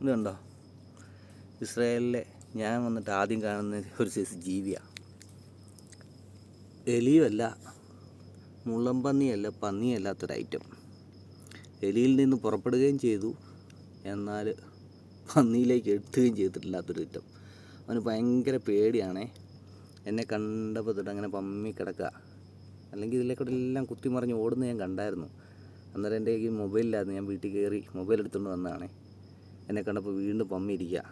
ഇത് കണ്ടോ ഇസ്രായേലിലെ ഞാൻ വന്നിട്ട് ആദ്യം കാണുന്ന ഒരു സൈസ് ജീവിയാണ് എലിയുമല്ല മുള്ളംപന്നിയല്ല പന്നിയല്ലാത്തൊരു ഐറ്റം. എലിയിൽ നിന്ന് പുറപ്പെടുകയും ചെയ്തു എന്നാൽ പന്നിയിലേക്ക് എത്തുകയും ചെയ്തിട്ടില്ലാത്തൊരു ഐറ്റം. അവന് ഭയങ്കര പേടിയാണേ. എന്നെ കണ്ടപ്പോൾ തൊട്ട് അങ്ങനെ പമ്മി കിടക്കുക. അല്ലെങ്കിൽ ഇതിലേക്കൂടെ എല്ലാം കുത്തിമറിഞ്ഞ് ഓടുന്ന ഞാൻ കണ്ടായിരുന്നു. അന്നേരം എന്റെ ഈ മൊബൈലിലായിരുന്നു ഞാൻ വീട്ടിൽ കയറി മൊബൈൽ എടുത്തുകൊണ്ട് വന്നതാണേ. എന്നെ കണ്ടപ്പോൾ വീണ്ടും പമ്മിയിരിക്കുക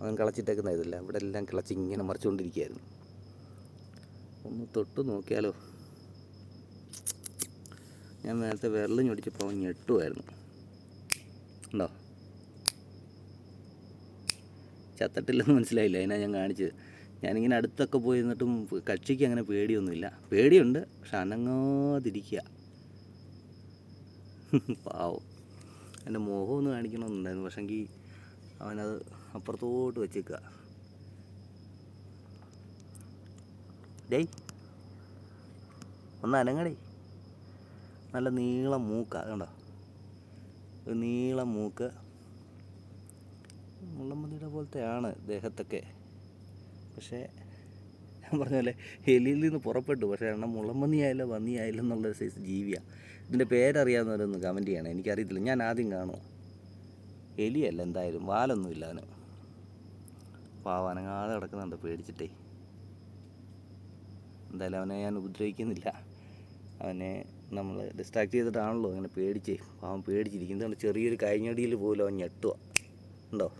അവൻ കിളച്ചിട്ടേക്കുന്ന ഇതില്ല. ഇവിടെ എല്ലാം കിളച്ച് ഇങ്ങനെ മറിച്ചുകൊണ്ടിരിക്കുകയായിരുന്നു. ഒന്ന് തൊട്ട് നോക്കിയാലോ? ഞാൻ നേരത്തെ വിരൽ ഞൊടിച്ചപ്പോൾ അവൻ ഞെട്ടുമായിരുന്നു. ഉണ്ടോ? ചത്തട്ടില്ലെന്ന് മനസ്സിലായില്ല. അതിനാ ഞാൻ കാണിച്ചത്. ഞാനിങ്ങനെ അടുത്തൊക്കെ പോയി നിന്നിട്ടും കക്ഷിക്ക് അങ്ങനെ പേടിയൊന്നുമില്ല. പേടിയുണ്ട് പക്ഷെ അനങ്ങാതിരിക്കുക. പാവം. എന്റെ മുഖം ഒന്ന് കാണിക്കണമെന്നുണ്ടായിരുന്നു. പക്ഷെങ്കിൽ അവനത് അപ്പുറത്തോട്ട് വെച്ചേക്കുക. ഡേയ് ഒന്ന് അനങ്ങടേ നല്ല നീളം മൂക്ക കണ്ടോ? ഒരു നീളം മൂക്ക്. മുള്ളമ്പന്നിയുടെ പോലത്തെയാണ് ദേഹത്തൊക്കെ. പക്ഷേ ഞാൻ പറഞ്ഞ പോലെ എലിയിൽ നിന്ന് പുറപ്പെട്ടു. പക്ഷേ എണ്ണം മുള്ളമ്പന്നിയായാലോ പന്നിയായാലോ എന്നുള്ളൊരു സൈസ് ജീവിയാണ് ഇതിന്റെ പേരറിയാവുന്നവരൊന്ന് കമന്റ് ചെയ്യണം. എനിക്കറിയത്തില്ല. ഞാൻ ആദ്യം കാണുമോ എലിയല്ല എന്തായാലും. വാലൊന്നുമില്ല അവന്. പാവാനങ്ങാതെ കിടക്കുന്നുണ്ട് പേടിച്ചിട്ടേ. എന്തായാലും അവനെ ഞാൻ ഉപദ്രവിക്കുന്നില്ല. അവനെ നമ്മൾ ഡിസ്ട്രാക്ട് ചെയ്തിട്ടാണല്ലോ അങ്ങനെ പേടിച്ചേ. പാവം പേടിച്ചിരിക്കുന്നത് ചെറിയൊരു കഴിഞ്ഞടിയിൽ പോലും അവൻ ഞെട്ടുക ഉണ്ടോ?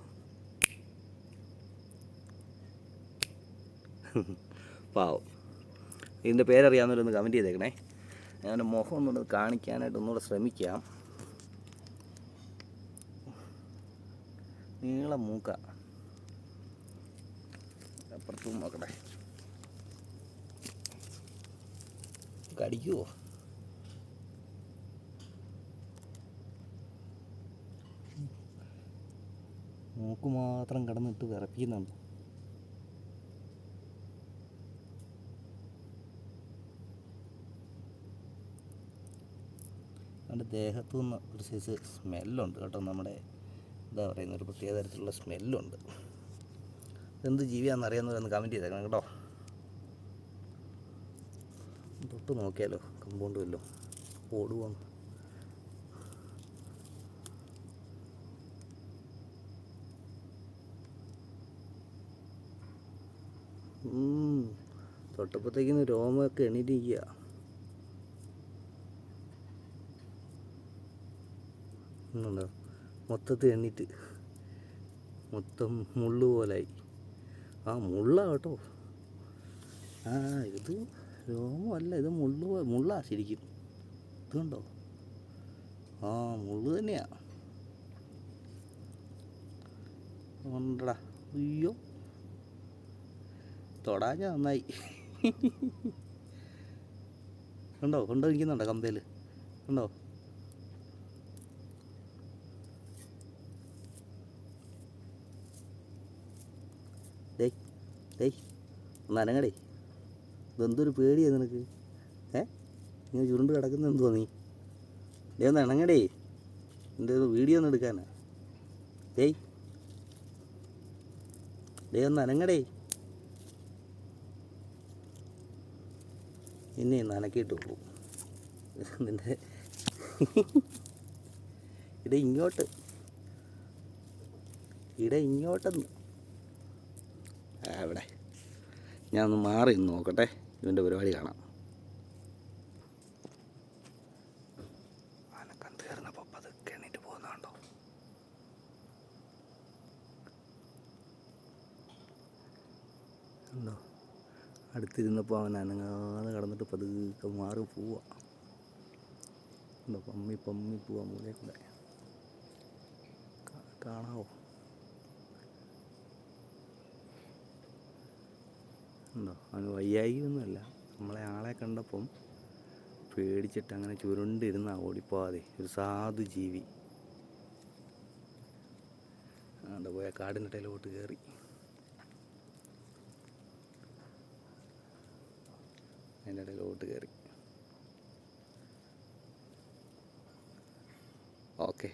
പാവം. ഇതിന്റെ പേരറിയാവുന്നവരൊന്ന് കമന്റ് ചെയ്തേക്കണേ. ഞാൻ മുഖം ഒന്നുകൂടെ കാണിക്കാനായിട്ട് ഒന്നുകൂടെ ശ്രമിക്കാം. നീളം മൂക്ക. അപ്പുറത്തും നോക്കട്ടെ. കടിക്കുവോ? മൂക്ക് മാത്രം കിടന്നിട്ട് വിറപ്പിക്കുന്നുണ്ട്. അവന്റെ ദേഹത്തു നിന്ന് ഒരു സൈസ് സ്മെല്ലുണ്ട് കേട്ടോ നമ്മുടെ എന്താ പറയുന്ന ഒരു പ്രത്യേക തരത്തിലുള്ള സ്മെല്ലുണ്ട്. എന്ത് ജീവിയാണെന്ന് അറിയാവുന്നവരൊന്ന് കമന്റ് ചെയ്തേക്കണം കേട്ടോ. തൊട്ട് നോക്കിയാലോ കമ്പൗണ്ട് വല്ലോ ഓടുവാണ്. തൊട്ടപ്പോഴത്തേക്കിന് രോമൊക്കെ എണീറ്റിരിക്കുക ഒന്നുണ്ടോ മൊത്തത്തിൽ എണ്ണിട്ട് മൊത്തം മുള്ളു പോലായി. ആ മുള്ളാട്ടോ. ആ ഇത് രോമമല്ല ഇത് മുള്ളു മുള്ള ശരിക്കും. ഇതുണ്ടോ ആ മുള്ളു തന്നെയാ. ഉണ്ടടാ. അയ്യോ. തൊടാഞ്ഞ നന്നായി. ഉണ്ടോ കൊണ്ടോ? ഇരിക്കുന്നുണ്ടോ കമ്പയിൽ കണ്ടോ ഡേയ് ഡേയ് ഒന്ന് അനങ്ങടേ. ഇതെന്തൊരു പേടിയാണ് നിനക്ക്? ഏ? നീ ചുരുണ്ട് കിടക്കുന്ന എന്തോ നീ? ഡേ ഒന്ന് അനങ്ങടേ. എന്റെ വീഡിയോ ഒന്ന് എടുക്കാനാ. ഡേയ് ഡേ ഒന്ന് അനങ്ങടേ. എന്നെ ഒന്ന് നിന്റെ ഇട ഇങ്ങോട്ട്. ഇട ഇങ്ങോട്ടെന്ന്. അവിടെ. ഞാൻ ഒന്ന് മാറി നിന്ന് നോക്കട്ടെ. ഇവന്റെ പരിപാടി കാണാം. അടുത്തിരുന്നപ്പോൾ അവൻ അനങ്ങാതെ കടന്നിട്ട് പതുക്കെ മാറി പോവാ. ഉണ്ടോ പമ്മി പമ്മി പോവാ മൂലേ കൂടെ. കാണാവോ? ഉണ്ടോ? അത് വയ്യായികയൊന്നുമല്ല നമ്മളെ ആളെ കണ്ടപ്പം പേടിച്ചിട്ട് അങ്ങനെ ചുരുണ്ടിരുന്ന ഓടിപ്പോവാതെ. ഒരു സാധു ജീവി. അതുകൊണ്ട് പോയ കാടിനിട്ടയിലോട്ട് കയറി. അതിന്റെ ഇടയിലോട്ട് കയറി. ഓക്കെ.